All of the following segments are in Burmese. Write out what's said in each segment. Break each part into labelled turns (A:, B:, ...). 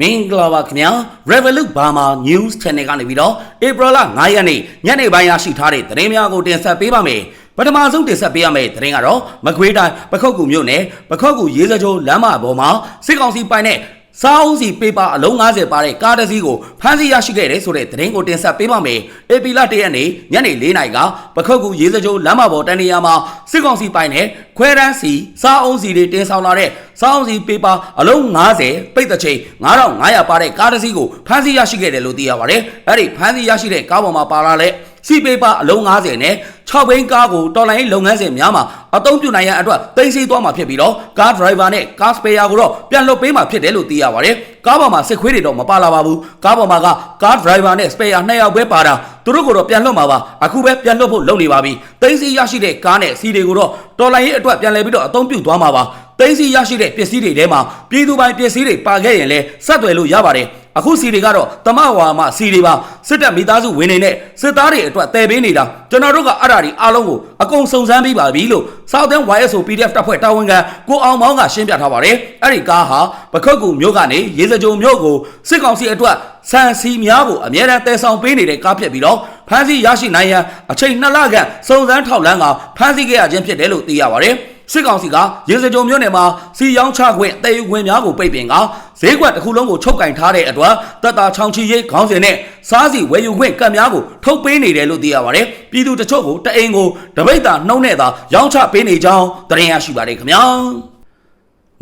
A: မင်္ဂလာပါခင်ဗျာ Revolut Burma News Channel ကနေပြီးတော့ April လ9ရက်နေ့ညနေပိုင်းရရှိထားတဲ့သတင်းများကိုတင်ဆက်ပေးပါမယ်ပထမဆုံးတင်ဆက်ပေးရမယ့်သတင်းကတော့မကွေးတိုင်းပခုတ်ကူမြို့နယ်ပခုတ်ကူရေးစကြိုလမ်းမပေါ်မှာစစ်ကောင်စီပိုင်တဲ့ စားအုပ်စီပေပါအလုံး90ပါတဲ့ကားတစ်စီးကိုဖမ်းဆီးရရှိခဲ့တယ်ဆိုတဲ့သတင်းကိုတင်ဆက်ပေးပါမယ်။ AP လ1ရက်နေ့ညနေ4နာရီကပခုတ်ကူရေးစကြိုလမ်းမပေါ်တန်းနေရာမှာစစ်ကောင်စီပိုင်တဲ့ခွဲတန်းစီစားအုပ်စီတွေတင်ဆောင်လာတဲ့စားအုပ်စီပေပါအလုံး90ပိတ်တဲ့ချိန်9500ပါတဲ့ကားတစ်စီးကိုဖမ်းဆီးရရှိခဲ့တယ်လို့သိရပါတယ်။အဲ့ဒီဖမ်းဆီးရရှိတဲ့ကားပေါ်မှာပါလာတဲ့ စီပေပါအလုံး90နဲ့6ဘိန်းကားကိုတော်လိုင်းလုပ်ငန်းစဉ်များမှာအသုံးပြုနိုင်ရန်အတွက်သိသိသွားမှာဖြစ်ပြီးတော့ကားဒရိုင်ဘာနဲ့ကားစပယ်ယာကိုတော့ပြန်လွှတ်ပေးမှာဖြစ်တယ်လို့သိရပါတယ်။ကားပေါ်မှာစစ်ခွေးတွေတော့မပါလာပါဘူး။ကားပေါ်မှာကကားဒရိုင်ဘာနဲ့စပယ်ယာနှစ်ယောက်ပဲပါတာသူတို့ကိုတော့ပြန်လွှတ်မှာပါ။အခုပဲပြန်လွှတ်ဖို့လုပ်နေပါပြီ။သိသိရရှိတဲ့ကားနဲ့စီတွေကိုတော့တော်လိုင်းရဲ့အတွက်ပြန်လည်ပြီးတော့အသုံးပြုသွားမှာပါ။သိသိရရှိတဲ့ပစ္စည်းတွေထဲမှာပြည်သူပိုင်ပစ္စည်းတွေပါခဲ့ရင်လည်းဆက်သွယ်လို့ရပါတယ်။ အခုစီတွေကတော့တမဝါမစီတွေပါစစ်တပ်မိသားစုဝင်နေတဲ့စစ်သားတွေအတွက်တည်ပေးနေတာကျွန်တော်တို့ကအဲ့ဒါဒီအားလုံးကိုအကုန်စုံစမ်းပြီးပါပြီလို့ Southern YSO PDF တပ်ဖွဲ့တာဝန်ခံကိုအောင်မောင်းကရှင်းပြထားပါတယ်အဲ့ဒီကားဟာပခုတ်ကူမြို့ကနေရေစကြိုမြို့ကိုစစ်ကောင်စီအတွက်စံစီများကိုအမြဲတမ်းတည်ဆောင်ပေးနေတဲ့ကားဖြစ်ပြီးတော့ဖမ်းဆီးရရှိနိုင်ရန်အချိန်နှစ်လခန့်စုံစမ်းထောက်လန်းကဖမ်းဆီးခဲ့ရခြင်းဖြစ်တယ်လို့သိရပါတယ် စစ်ကောင်စီကရေစကြုံမြို့နယ်မှာစီရောင်းချခွင့်တည်ယူခွင့်များကိုပိတ်ပင်ကဈေးကွက်တစ်ခုလုံးကိုချုပ်ကင်ထားတဲ့အတွက်တပ်သားချောင်းချီရိတ်ခေါင်းစဉ်နဲ့စားစီဝယ်ယူခွင့်ကတ်များကိုထုတ်ပေးနေတယ်လို့သိရပါတယ်။ပြည်သူတချို့ကိုတအိမ်ကိုတပိတ်တာနှုံးနဲ့သာရောင်းချပေးနေကြောင်းသတင်းရရှိပါတယ်ခင်ဗျာ။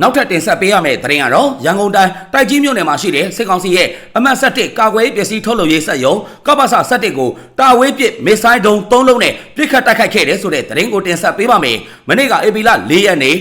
A: နောက်ထပ်တင်ဆက်ပေးရမယ့်သတင်းကတော့ရန်ကုန်တိုင်းတိုက်ကြီးမြို့နယ်မှာရှိတဲ့စစ်ကောင်စီရဲ့အမှတ်7ကာကွယ်ရေးပစ္စည်းထုတ်လုပ်ရေးစက်ရုံကပ္ပစ7ကိုတာဝေးပစ်မစ်ဆိုင်းဒုံ3လုံးနဲ့ပြစ်ခတ်တိုက်ခိုက်ခဲ့တယ်ဆိုတဲ့သတင်းကိုတင်ဆက်ပေးပါမယ်။မနေ့ကဧပြီလ4ရက်နေ့ည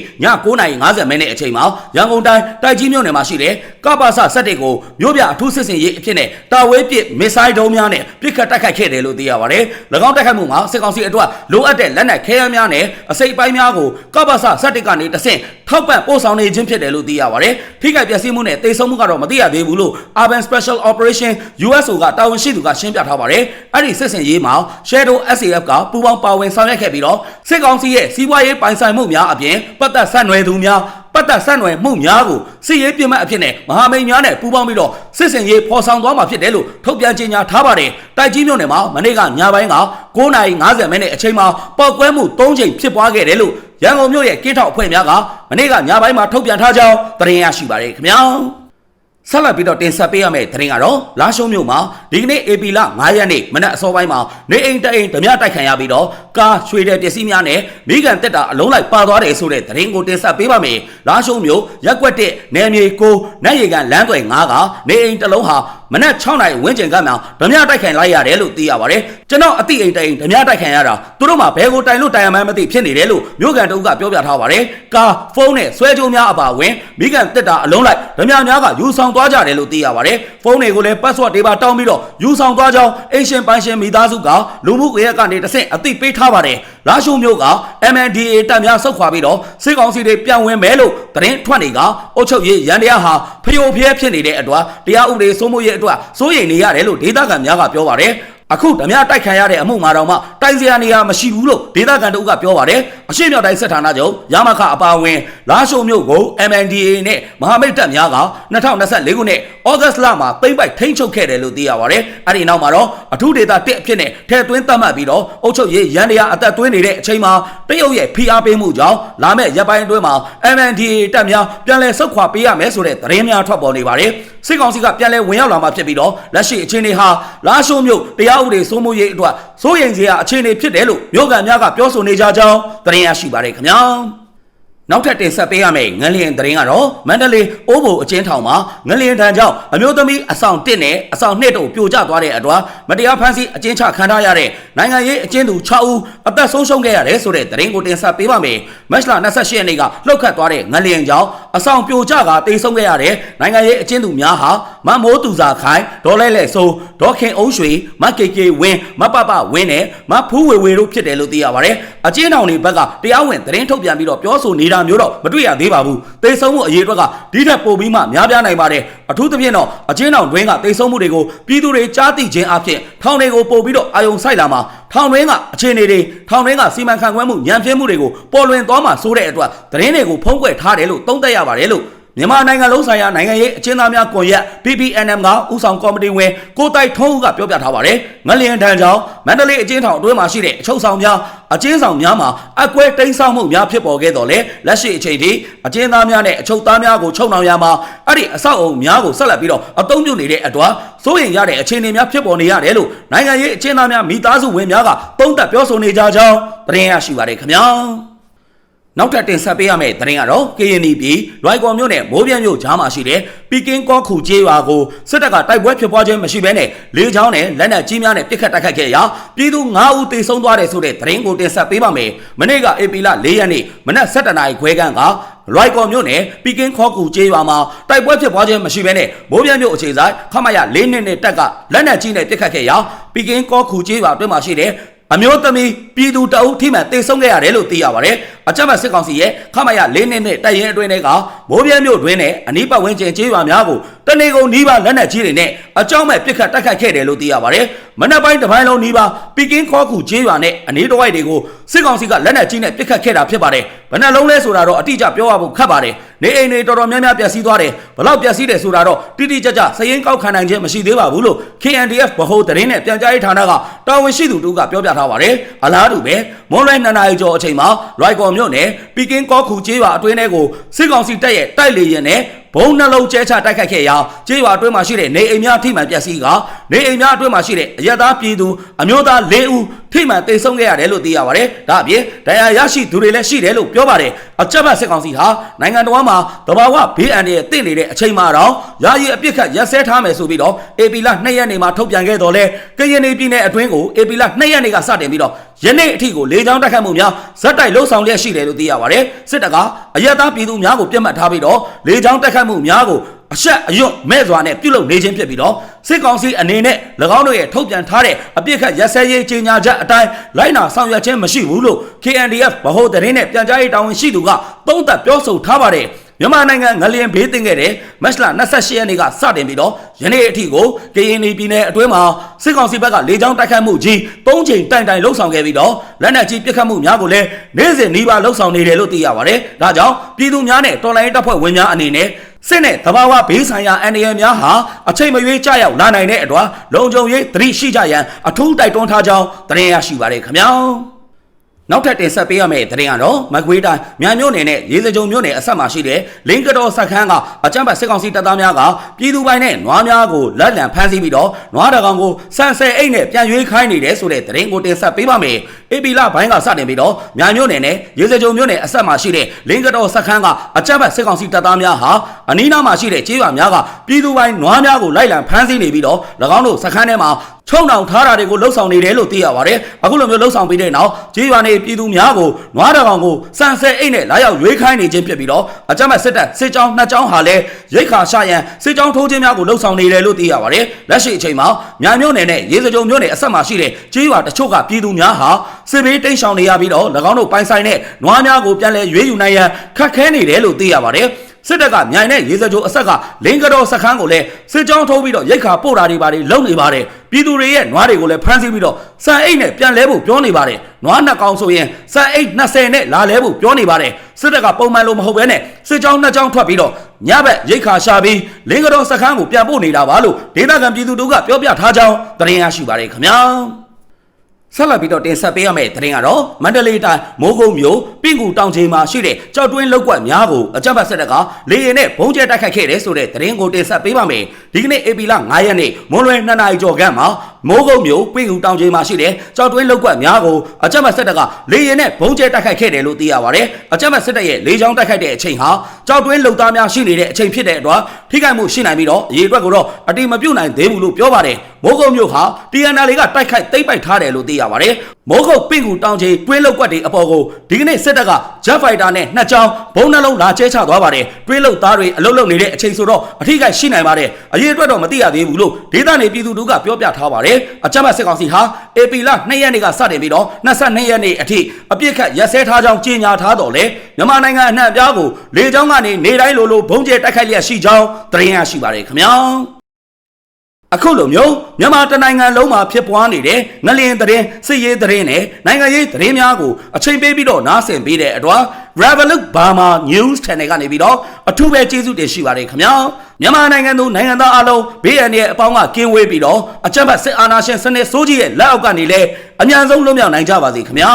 A: 9:50မိနစ်အချိန်မှာရန်ကုန်တိုင်းတိုက်ကြီးမြို့နယ်မှာရှိတဲ့ကပ္ပစ7ကိုမြို့ပြအထူးစစ်စင်ရေးအဖြစ်နဲ့တာဝေးပစ်မစ်ဆိုင်းဒုံများနဲ့ပြစ်ခတ်တိုက်ခိုက်ခဲ့တယ်လို့သိရပါတယ်။၎င်းတိုက်ခိုက်မှုမှာစစ်ကောင်စီအတွက်လိုအပ်တဲ့လက်နက်ခဲယမ်းများနဲ့အစိပ်ပိုင်းများကိုကပ္ပစ7ကနေတဆင့်ထောက်ပံ့ပို့ဆောင်နေခြင်းဖြစ်တယ်လို့သိရပါတယ်။ထိခိုက်ပျက်စီးမှုနဲ့တိတ်ဆုံးမှုကတော့မသိရသေးဘူးလို့ Urban Special Operation USO ကတာဝန်ရှိသူကရှင်းပြထားပါတယ်။အဲ့ဒီစစ်စင်ရေးမှာ Shadow SAF ကပူးပေါင်းပါဝင်ဆောင်ရွက်ခဲ့ပြီးတော့စစ်ကောင်စီရဲ့စီးပွားရေးပိုင်ဆိုင်မှုများအပြင်ပတ်သက်ဆက်နွယ်သူများပတ်သက်ဆက်နွယ်မှုများကိုစစ်ရေးပြစ်မှတ်အဖြစ်နဲ့မဟာမိတ်များနဲ့ပူးပေါင်းပြီးတော့စစ်စင်ရေးဖော်ဆောင်သွားမှာဖြစ်တယ်လို့ထုတ်ပြန်ကြေညာထားပါတယ်။တိုက်ကြီးမြို့နယ်မှာမနေ့ကညပိုင်းက9:50မိနစ်အချိန်မှာပောက်ကွဲမှု၃ချိန်ဖြစ်ပွားခဲ့တယ်လို့ ရန်ကုန်မြို့ရဲ့ကင်းထောက်အဖွဲ့များကမနေ့ကညပိုင်းမှာထုတ်ပြန်ထားကြောင်းသတင်းရရှိပါတယ်ခင်ဗျာဆက်လက်ပြီးတော့တင်ဆက်ပေးရမယ့်သတင်းကတော့လာရှုံးမြို့မှာဒီကနေ့ AP လ9ရက်နေ့မနက်အစောပိုင်းမှာနေအိမ်တအိမ်ဓမြတိုက်ခံရပြီးတော့ကားရွှေတဲ့ပစ္စည်းများနဲ့မိကန်တက်တာအလုံးလိုက်ပါသွားတယ်ဆိုတဲ့သတင်းကိုတင်ဆက်ပေးပါမယ်။လာရှုံးမြို့ရက်ကွက်တဲ့နယ်မြေကိုနတ်ရီကန်လမ်းသွယ်9ကနေအိမ်တစ်လုံးဟာ မနက်6နာရီဝန်းကျင်ကမှဓမြတိုက်ခံလိုက်ရတယ်လို့သိရပါတယ်။ကျွန်တော်အတိအိမ်တိုင်ဓမြတိုက်ခံရတာသူတို့မှဘဲကိုတိုင်လို့တိုင်ရမှန်းမသိဖြစ်နေတယ်လို့မြို့ကန်တအုပ်ကပြောပြထားပါတယ်။ကားဖုန်းနဲ့ဆွဲကြိုးများအပါဝင်မိကန်တက်တာအလုံးလိုက်ဓမြများကယူဆောင်သွားကြတယ်လို့သိရပါတယ်။ဖုန်းတွေကိုလည်း password တွေပါတောင်းပြီးတော့ယူဆောင်သွားကြောင်းအင်ရှင်ပိုင်ရှင်မိသားစုကလူမှုကွန်ရက်ကနေတဆင့်အသိပေးထားပါတယ်။လာရှုံမျိုးက MNDA တပ်များဆုတ်ခွာပြီးတော့စစ်ကောင်စီတွေပြန်ဝင်မယ်လို့သတင်းထွက်နေကအုတ်ချုပ်ရေးရန်တရားဟာဖျို့ဖျဲဖြစ်နေတဲ့အတွက်တရားဥပဒေစိုးမိုးရေးအတွက်စိုးရိမ်နေရတယ်လို့ဒေသခံများကပြောပါတယ်။ အခုဓမြတိုက်ခံရတဲ့အမှုမှာတော့မှတိုင်စရာနေရာမရှိဘူးလို့ဒေသခံတို့ကပြောပါတယ်အရှိမြောက်တိုင်းစစ်ဌာနချုပ်ရမခအပါဝင်လာရှုံမြို့ကို MNDA နဲ့မဟာမိတ်တပ်များက2024ခုနှစ်ဩဂတ်လမှာပိမ့်ပိုက်ထိန်းချုပ်ခဲ့တယ်လို့သိရပါတယ်အဲ့ဒီနောက်မှာတော့အထူးဒေသတစ်အဖြစ်နဲ့ထဲသွင်းသတ်မှတ်ပြီးတော့အုပ်ချုပ်ရေးရန်တရားအသက်သွင်းနေတဲ့အချိန်မှာတရုတ်ရဲ့ဖိအားပေးမှုကြောင့်လာမယ့်ရက်ပိုင်းအတွင်းမှာ MNDA တပ်များပြန်လည်ဆုတ်ခွာပေးရမယ်ဆိုတဲ့သတင်းများထွက်ပေါ်နေပါတယ်စစ်ကောင်စီကပြန်လည်ဝင်ရောက်လာမှဖြစ်ပြီးတော့လက်ရှိအခြေအနေဟာလာရှုံမြို့တရားဥပဒေစိုးမိုးရေးအတွက်စိုးရိမ်စရာအခြေအနေဖြစ်တယ်လို့မြို့ကန်များကပြောဆိုနေကြကြောင်းသတင်းရရှိပါတယ်ခင်ဗျာ နောက်ထပ်တင်ဆက်ပေးရမယ့်ငလျင်သတင်းကတော့မန္တလေးအိုးဘိုအချင်းထောင်မှာငလျင်ထံကြောင့်အမျိုးသမီးအဆောင်1နဲ့အဆောင်2တို့ပြိုကျသွားတဲ့အတွက်မတရားဖမ်းဆီးအကျဉ်းချခံထားရတဲ့နိုင်ငံရေးအကျဉ်းသူ6ဦးအသက်ဆုံးရှုံးခဲ့ရတယ်ဆိုတဲ့သတင်းကိုတင်ဆက်ပေးပါမယ်။မတ်လ28ရက်နေ့ကလှုပ်ခတ်သွားတဲ့ငလျင်ကြောင့်အဆောင်ပြိုကျကတိတ်ဆုံးခဲ့ရတဲ့နိုင်ငံရေးအကျဉ်းသူများဟာမမိုးသူစာခိုင်ဒေါ်လဲလဲဆိုဒေါခင်အုံးရွှေမကေကေဝင်းမပပဝင်းနဲ့မဖူးဝေဝေတို့ဖြစ်တယ်လို့သိရပါတယ်။အကျဉ်းထောင်တွေဘက်ကတရားဝင်သတင်းထုတ်ပြန်ပြီးတော့ပြောဆိုနေတာမျိုးတော့မတွေ့ရသေးပါဘူး။သေဆုံးမှုအရေးအတွက်ကဒီထက်ပိုပြီးမှများပြားနိုင်ပါတယ်။အထူးသဖြင့်တော့အကျဉ်းထောင်တွင်းကသေဆုံးမှုတွေကိုပြည်သူတွေကြားသိခြင်းအဖြစ်ထောင်တွေကိုပို့ပြီးတော့အာယုံဆိုင်လာမှာထောင်တွင်းကအခြေအနေတွေထောင်တွင်းကစီမံခန့်ခွဲမှုညံပြင်းမှုတွေကိုပေါ်လွင်သွားမှာဆိုတဲ့အတွက်သတင်းတွေကိုဖုံးကွယ်ထားတယ်လို့သုံးသပ်ရပါတယ်လို့ မြန်မာနိုင်ငံလုံးဆိုင်ရာနိုင်ငံရေးအကျဉ်းသားများကွန်ရက် PPNM ကဥဆောင်ကော်မတီဝင်ကိုတိုက်ထုံးဦးကပြောပြထားပါတယ်။ငလျင်တန်းကြောင့်မန္တလေးအကျဉ်းထောင်အတွင်းမှာရှိတဲ့အချုပ်ဆောင်များအကျဉ်းဆောင်များမှာအကွဲတိမ်းဆောင်မှုများဖြစ်ပေါ်ခဲ့တော်လဲလက်ရှိအချိန်ထိအကျဉ်းသားများနဲ့အချုပ်သားများကိုချုပ်နှောင်ရမှာအဲ့ဒီအဆောက်အုံများကိုဆက်လက်ပြီးတော့အသုံးပြုနေတဲ့အတွက်စိုးရိမ်ရတဲ့အခြေအနေများဖြစ်ပေါ်နေရတယ်လို့နိုင်ငံရေးအကျဉ်းသားများမိသားစုဝင်များကသုံးသပ်ပြောဆိုနေကြကြောင်းသတင်းရရှိပါတယ်ခင်ဗျာ။ နောက်ထပ်တင်ဆက်ပေးရမယ့်သတင်းကတော့ KNY ပြည်လွိုင်ကော်မြို့နယ်မိုးပြန့်မြို့ကြားမှာရှိတဲ့ပီကင်းကောခုကျေးရွာကိုစစ်တပ်ကတိုက်ပွဲဖြစ်ပွားခြင်းမရှိဘဲနဲ့လေကြောင်းနဲ့လက်နက်ကြီးများနဲ့ပစ်ခတ်တိုက်ခိုက်ခဲ့ရာပြည်သူ9ဦးသေဆုံးသွားတယ်ဆိုတဲ့သတင်းကိုတင်ဆက်ပေးပါမယ်။မနေ့ကဧပြီလ4ရက်နေ့မနက်7:00နာရီခွဲခန့်ကလွိုင်ကော်မြို့နယ်ပီကင်းခေါကူကျေးရွာမှာတိုက်ပွဲဖြစ်ပွားခြင်းမရှိဘဲနဲ့မိုးပြန့်မြို့အခြေဆိုင်ခမရ၄နှစ်နဲ့တက်ကလက်နက်ကြီးနဲ့ပစ်ခတ်ခဲ့ရာပီကင်းခေါကူကျေးရွာအတွင်းမှာရှိတဲ့ အမျိုးသမီးပြည်သူတအုပ်ထိမှန်တေဆုံးခဲ့ရတယ်လို့သိရပါတယ်။အကြမ်းဖက်စစ်ကောင်စီရဲ့ခမရ၄နှစ်နဲ့တိုက်ရင်အတွင်းတွေကမိုးပြဲမြို့တွင်းနဲ့အနီးပတ်ဝန်းကျင်ကျေးရွာများကိုတနေကုန်နီးပါးလက်နက်ကြီးတွေနဲ့အကြောင်းမဲ့ပစ်ခတ်တိုက်ခိုက်ခဲ့တယ်လို့သိရပါတယ်။မနက်ပိုင်းတစ်ပိုင်းလုံးနီးပါးပီကင်းခေါခုကျေးရွာနဲ့အနီးတစ်ဝိုက်တွေကိုစစ်ကောင်စီကလက်နက်ကြီးနဲ့ပစ်ခတ်ခဲ့တာဖြစ်ပါတယ်။ဘယ်နှလုံးလဲဆိုတာတော့အတိအကျပြောရဖို့ခက်ပါတယ်။နေအိမ်တွေတော်တော်များများပျက်စီးသွားတယ်။ဘလောက်ပျက်စီးတယ်ဆိုတာတော့တိတိကျကျစရင်ကောက်ခံနိုင်ခြင်းမရှိသေးပါဘူးလို့ KNDF ဗဟိုသတင်းနဲ့ပြန်ကြားရေးဌာနကတာဝန်ရှိသူတို့ကပြောပြထားပါတယ်။အလားတူပဲမွန်လွဲ2နာရီကျော်အချိန်မှာလွိုက်ကော်မြို့နယ်ပီကင်းကောခုကျေးရွာအတွင်းထဲကိုစစ်ကောင်စီတပ်ရဲ့တိုက်လေရင်နဲ့ ဘုံနှလုံးကျဲချတိုက်ခိုက်ခဲ့ရာကျေးရွာအတွင်းမှာရှိတဲ့နေအိမ်များထိမှန်ပျက်စီးကနေအိမ်များအတွင်းမှာရှိတဲ့အရက်သားပြည်သူအမျိုးသား၄ဦး ထိမှန်တိတ်ဆုံးခဲ့ရတယ်လို့သိရပါတယ်။ဒါအပြင်ဒဏ်ရာရရှိသူတွေလည်းရှိတယ်လို့ပြောပါတယ်။အကြမ်းဖက်စစ်ကောင်စီဟာနိုင်ငံတော်မှာတဘာဝဘေးအန္တရာယ်တင့်နေတဲ့အချိန်မှာတော့ယာယီအပြစ်ခတ်ရက်စဲထားမယ်ဆိုပြီးတော့ AP လ2ရက်နေမှာထုတ်ပြန်ခဲ့တော်လဲကရင်ပြည်နယ်အတွင်းကို AP လ2ရက်နေကစတင်ပြီးတော့ယနေ့အထိကိုလေကြောင်းတိုက်ခတ်မှုများဇက်တိုက်လှုပ်ဆောင်လျက်ရှိတယ်လို့သိရပါတယ်။စစ်တပ်ကအရက်သားပြည်သူများကိုပြတ်မှတ်ထားပြီးတော့လေကြောင်းတိုက်ခတ်မှုများကို အဆက်အယွတ်မဲ့စွာနဲ့ပြုလုပ်နေခြင်းဖြစ်ပြီးတော့စစ်ကောင်စီအနေနဲ့၎င်းတို့ရဲ့ထုတ်ပြန်ထားတဲ့အပြစ်ခတ်ရက်စဲရေးကြေညာချက်အတိုင်းလိုက်နာဆောင်ရွက်ခြင်းမရှိဘူးလို့ KNDF ဗဟိုသတင်းနဲ့ပြန်ကြားရေးတာဝန်ရှိသူကသုံးသပ်ပြောဆိုထားပါတယ် မြန်မာနိုင်ငံငလျင်ဘေးတင်ခဲ့တဲ့မတ်လ28ရက်နေ့ကစတင်ပြီးတော့ယနေ့အထိကိုကရင်ပြည်နယ်အတွင်းမှာစစ်ကောင်စီဘက်ကလေကြောင်းတိုက်ခတ်မှုကြီး၃ချိန်တိုင်တိုင်လှုပ်ဆောင်ခဲ့ပြီးတော့လက်နက်ကြီးပစ်ခတ်မှုများကိုလည်းနေ့စဉ်နှီးပါလှုပ်ဆောင်နေတယ်လို့သိရပါတယ်။ဒါကြောင့်ပြည်သူများနဲ့တော်လိုင်းတပ်ဖွဲ့ဝင်များအနေနဲ့စစ်နဲ့တဘာဝဘေးဆိုင်ရာအန္တရာယ်များဟာအချိန်မရွေးကြရောက်လာနိုင်တဲ့အတွက်လုံခြုံရေးသတိရှိကြရန်အထူးတိုက်တွန်းထားကြောင်းသတင်းရရှိပါရခင်ဗျာ နောက်ထပ်တင်ဆက်ပေးရမယ့်သတင်းကတော့မကွေးတိုင်းမြန်မြို့နယ်နဲ့ရေစကြုံမြို့နယ်အဆက်မှာရှိတဲ့လင်းကတော်စခန်းကအကြမ်းဖက်စစ်ကောင်စီတပ်သားများကပြည်သူပိုင်းနဲ့နွားများကိုလက်လံဖမ်းဆီးပြီးတော့နွားတကောင်ကိုစံဆဲအိတ်နဲ့ပြန်ရွေးခိုင်းနေတယ်ဆိုတဲ့သတင်းကိုတင်ဆက်ပေးပါမယ်။ အေပီလာဘိုင်းကစတင်ပြီးတော့မြန်မြို့နယ်နဲ့ရေစကြုံမြို့နယ်အဆက်မှာရှိတဲ့လင်းကတော်စခန်းကအကြမ်းဖက်စစ်ကောင်စီတပ်သားများဟာအနီးနားမှာရှိတဲ့ကျေးရွာများကပြည်သူပိုင်းနွားများကိုလိုက်လံဖမ်းဆီးနေပြီးတော့၎င်းတို့စခန်းထဲမှာချုံနှောင်ထားတာတွေကိုလှုပ်ဆောင်နေတယ်လို့သိရပါတယ်။အခုလိုမျိုးလှုပ်ဆောင်ပြီးတဲ့နောက်ကျေးရွာနေပြည်သူများကိုနွားတကောင်ကိုစံဆဲအိတ်နဲ့လာရောက်ရွေးခိုင်းနေခြင်းဖြစ်ပြီးတော့အကြမ်းဖက်စစ်တပ်စစ်ကြောင်းနှစ်ကြောင်းဟာလည်းရိတ်ခါရှာရန်စစ်ကြောင်းထိုးခြင်းများကိုလှုပ်ဆောင်နေတယ်လို့သိရပါတယ်။လက်ရှိအချိန်မှာမြန်မြို့နယ်နဲ့ရေစကြုံမြို့နယ်အဆက်မှာရှိတဲ့ကျေးရွာတချို့ကပြည်သူများဟာစစ်ဘေးတိမ်းရှောင်နေရပြီးတော့၎င်းတို့ပိုင်ဆိုင်တဲ့နွားများကိုပြန်လည်ရွေးယူနိုင်ရန်ခက်ခဲနေတယ်လို့သိရပါတယ်။စစ်တပ်ကမြိုင်နဲ့ရေစကြိုအဆက်ကလင်းကတော်စခန်းကိုလည်းစစ်ကြောင်းထိုးပြီးတော့ရိတ်ခါပို့တာတွေပါတယ်လုံနေပါတယ်ပြည်သူတွေရဲ့နွားတွေကိုလည်းဖမ်းဆီးပြီးတော့စံအိတ်နဲ့ပြန်လဲဖို့ပြောနေပါတယ်နွားနှစ်ကောင်ဆိုရင်စံအိတ်20နဲ့လာလဲဖို့ပြောနေပါတယ်စစ်တပ်ကပုံမှန်လိုမဟုတ်ဘဲနဲ့စစ်ကြောင်းနှစ်ကြောင်းထွက်ပြီးတော့ညဘက်ရိတ်ခါရှာပြီးလင်းကတော်စခန်းကိုပြန်ပို့နေတာပါလို့ဒေသခံပြည်သူတို့ကပြောပြထားကြောင်းသတင်းရရှိပါတယ်ခင်ဗျာ ဆက်လက်ပြီးတော့တင်ဆက်ပေးရမယ့်သတင်းကတော့မန္တလေးတိုင်းမိုးကုတ်မြို့ပင့်ကူတောင်ချိန်မှာရှိတဲ့ကြောက်တွင်းလောက်ကွက်များကိုအကြမ်းဖက်စစ်တပ်ကလေရင်နဲ့ဘုံကျဲတိုက်ခိုက်ခဲ့တယ်ဆိုတဲ့သတင်းကိုတင်ဆက်ပေးပါမယ်။ဒီကနေ့ဧပြီလ9ရက်နေ့မွန်လွယ်2နာရီကျော်ခန့်မှာ မိုးကုတ်မြို့ပင့်ကူတောင်ချိန်မှာရှိတဲ့ကြောက်တွင်းလောက်ကွက်များကိုအကြမ်းဖက်စစ်တပ်ကလေရင်နဲ့ဘုံကျဲတိုက်ခိုက်ခဲ့တယ်လို့သိရပါတယ်။အကြမ်းဖက်စစ်တပ်ရဲ့လေကြောင်းတိုက်ခိုက်တဲ့အချိန်ဟာကြောက်တွင်းလုံသားများရှိနေတဲ့အချိန်ဖြစ်တဲ့အတွက်ထိခိုက်မှုရှိနိုင်ပြီးတော့အရေးအတွက်ကိုတော့အတိမပြုတ်နိုင်သေးဘူးလို့ပြောပါတယ်။မိုးကုတ်မြို့ဟာ TNL ကတိုက်ခိုက်သိမ်းပိုက်ထားတယ်လို့သိရပါတယ်။မိုးကုတ်ပင့်ကူတောင်ချိန်တွင်းလောက်ကွက်တွေအပေါ်ကိုဒီကနေ့စစ်တပ်က Jet Fighter နဲ့နှစ်ချောင်းဘုံနှလုံးလာကျဲချသွားပါတယ်။တွင်းလောက်သားတွေအလုတ်လုတ်နေတဲ့အချိန်ဆိုတော့အထိခိုက်ရှိနိုင်ပါတယ်။အရေးအတွက်တော့မသိရသေးဘူးလို့ဒေသနေပြည်သူတို့ကပြောပြထားပါတယ်။အကြမ်းဖက်စစ်ကောင်စီဟာ AP လ2ရက်နေ့ကစတင်ပြီးတော့22ရက်နေ့အထိအပြစ်ခတ်ရက်စဲထားကြောင်းကြေညာထားတော့လေမြန်မာနိုင်ငံအနှံ့အပြားကိုလေကြောင်းကနေနေတိုင်းလိုလိုဘုံကျဲတိုက်ခိုက်လျက်ရှိကြောင်းသတင်းရရှိပါတယ်ခင်ဗျာ။အခုလိုမျိုးမြန်မာတနိုင်ငံလုံးမှာဖြစ်ပွားနေတဲ့ငလျင်သတင်းစစ်ရေးသတင်းနဲ့နိုင်ငံရေးသတင်းများကိုအချိန်ပေးပြီးတော့နားဆင်ပေးတဲ့အတွက် Revolut Burma News Channel ကနေပြီးတော့အထူးပဲကျေးဇူးတင်ရှိပါတယ်ခင်ဗျာ မြန်မာနိုင်ငံသူနိုင်ငံသားအလုံးဘေးအန္တရာယ်အပေါင်းကကင်းဝေးပြီးတော့အကြမ်းဖက်စစ်အာဏာရှင်စနစ်စိုးကြီးရဲ့လက်အောက်ကနေလည်းအမြန်ဆုံးလွတ်မြောက်နိုင်ကြပါစေခင်ဗျာ